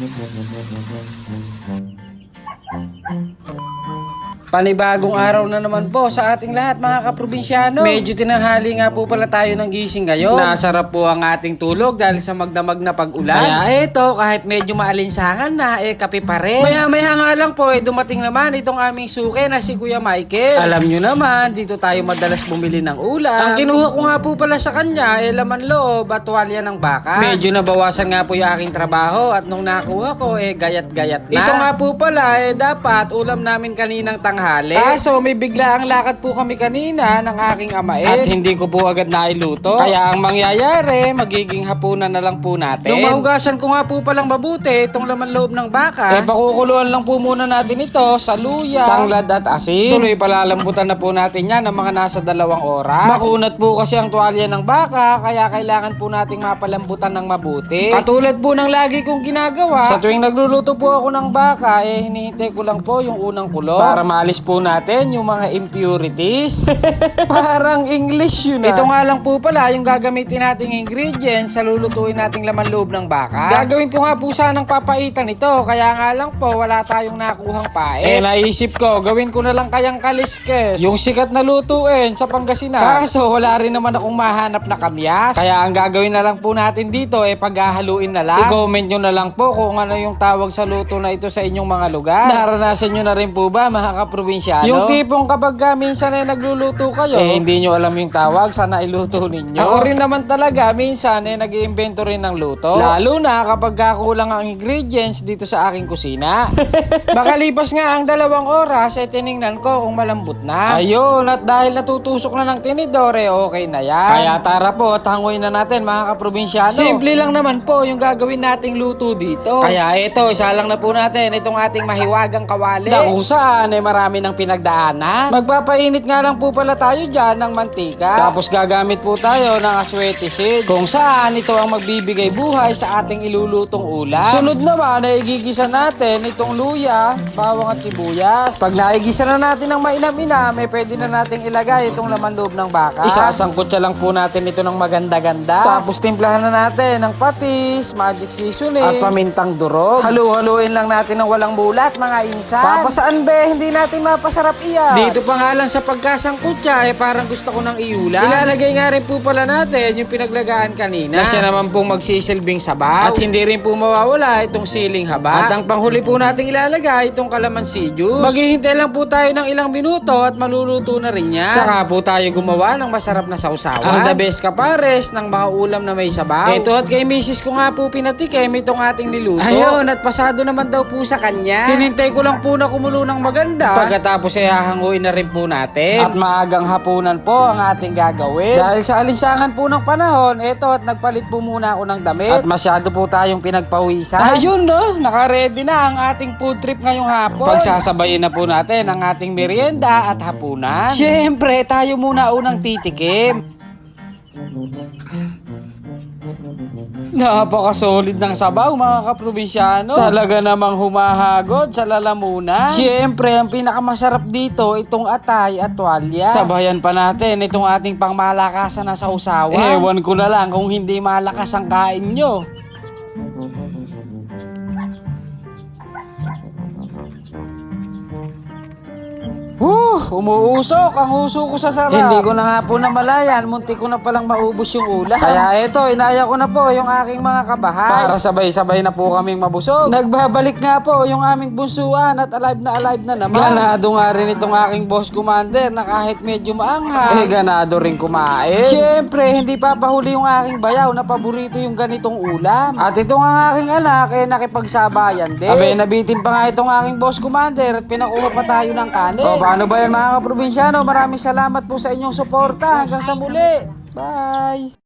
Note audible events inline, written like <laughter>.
Thank you. Panibagong araw na naman po sa ating lahat mga kaprobinsyano. Medyo tinanghali nga po pala tayo ng gising ngayon. Nasarap po ang ating tulog dahil sa magdamag na pag-ulan. Kaya eto, kahit medyo maalinsangan na, eh kape pa rin. Maya maya nga lang po, eh dumating naman itong aming suke na si Kuya Michael. Alam nyo naman, dito tayo madalas bumili ng ulam. Ang kinuha ko nga po pala sa kanya, eh laman loob at tuwalya ng baka. Medyo nabawasan nga po yung aking trabaho at nung nakuha ko, eh gayat-gayat na. Ito nga po pala, eh dapat ulam namin kaninang tanghali. Kaso may bigla ang lakad po kami kanina ng aking amain. At hindi ko po agad nailuto. Kaya ang mangyayari, magiging hapunan na lang po natin. Nung mahugasan ko nga po palang mabuti itong laman loob ng baka, eh pakukuluan lang po muna natin ito sa luya, tanglad at asin. Tuloy palalambutan na po natin yan ng mga nasa dalawang oras. Makunat po kasi ang tuwalya ng baka, kaya kailangan po nating mapalambutan ng mabuti. Katulad po ng lagi kong ginagawa, sa tuwing nagluluto po ako ng baka, eh hinihintay ko lang po yung unang kulo para maalis po natin yung mga impurities. <laughs> Parang English yun ah. Ito nga lang po pala yung gagamitin nating ingredients sa lulutuin nating laman loob ng baka. Gagawin ko nga po sanang papaitan ito, kaya nga lang po wala tayong nakuhang pae. Eh naisip ko, gawin ko na lang kayang kaliskes. Yung sikat na lutuin sa Pangasinan. Kaso wala rin naman akong mahanap na kamyas. Kaya ang gagawin na lang po natin dito eh paghahaluin na lang. I-comment nyo na lang po kung ano yung tawag sa luto na ito sa inyong mga lugar. Naranasan nyo na rin po ba mga kaprobinsyano? Yung tipong kapag ka minsan ay nagluluto kayo, eh hindi nyo alam yung tawag, sana iluto ninyo. Ako rin naman talaga, minsan eh nag iimbento rin ng luto. Lalo na kapag kakulang ang ingredients dito sa aking kusina. <laughs> Makalipas nga ang dalawang oras, eh tiningnan ko kung malambot na. Ayun, at dahil natutusok na ng tinidor, eh okay na yan. Kaya tara po, tangoy na natin mga kaprobinsyano. Simple lang naman po yung gagawin nating luto dito. Kaya ito, isa lang na po natin itong ating mahiwagang kawali. Na kung saan eh marami ng pinagdaanan. Magpapainit nga lang po pala tayo dyan ng mantika. Tapos gagamit po tayo ng aswete seeds. Kung saan ito ang magbibigay buhay sa ating ilulutong ulam. Sunod naman ay igigisa natin itong luya, bawang at sibuyas. Pag naigisa na natin ng mainam-inam, eh pwede na nating ilagay itong laman loob ng baka. Isasangkutsa lang po natin ito ng maganda-ganda. Tapos timplahan na natin ng patis, magic seasoning, at pamintang durog. Halu-haluin lang natin ng walang mulat, mga insan. Papasaan be, hindi natin mapasarap iyan. Dito pa nga lang sa pagkasangkutsa, eh parang gusto ko ng iulam. Ilalagay nga rin po pala natin yung pinaglagaan kanina. Na siya naman pong magsisilbing sabaw. At hindi rin po mawawala itong siling haba. At ang panghuli po natin ilalagay itong kalamansi juice. Maghihintay lang po tayo ng ilang minuto at maluluto na rin yan. Saka po tayo gumawa ng masarap na sausawan. Ang the best kapares ng mga ulam na may sabaw. Ito at kay misis ko nga po pinatikim itong ating niluto. Ayun, at pasado naman daw po sa kanya. Hinintay ko lang po na kumulo ng maganda. Pagkatapos ay hahanguin na rin po natin. At maagang hapunan po ang ating gagawin. Dahil sa alinsangan po ng panahon, eto at nagpalit po muna ako ng damit. At masyado po tayong pinagpawisan. Ayun no, nakaredy na ang ating food trip ngayong hapon. Pagsasabayin na po natin ang ating merienda at hapunan. Siyempre, tayo muna unang titikim. Napaka-solid ng sabaw mga kaprobinsyano. Talaga namang humahagod sa lalamunan. Siyempre, ang pinakamasarap dito, itong atay at tuwalya. Sabayan pa natin itong ating pangmalakasan na sausawan. Ewan ko na lang kung hindi malakas ang kain nyo. Huh, umuusok ang uso ko sa sarap. Hindi ko na nga po namalayan, munti ko na palang maubos yung ulam. Kaya ito, inaya ko na po yung aking mga kabahay. Para sabay-sabay na po kaming mabusog. Nagbabalik nga po yung aming bunsuan at alive na alive na naman. Ganado nga rin itong aking boss commander na kahit medyo maanghang, eh ganado rin kumain. Siyempre, hindi papahuli yung aking bayaw na paborito yung ganitong ulam. At ito nga aking anak, eh nakipagsabayan din. Abe, nabitin pa nga itong aking boss commander at pinakuha pa tayo ng kanin. O, paano ba yan mga kaprobinsyano? Maraming salamat po sa inyong suporta. Hanggang sa muli. Bye!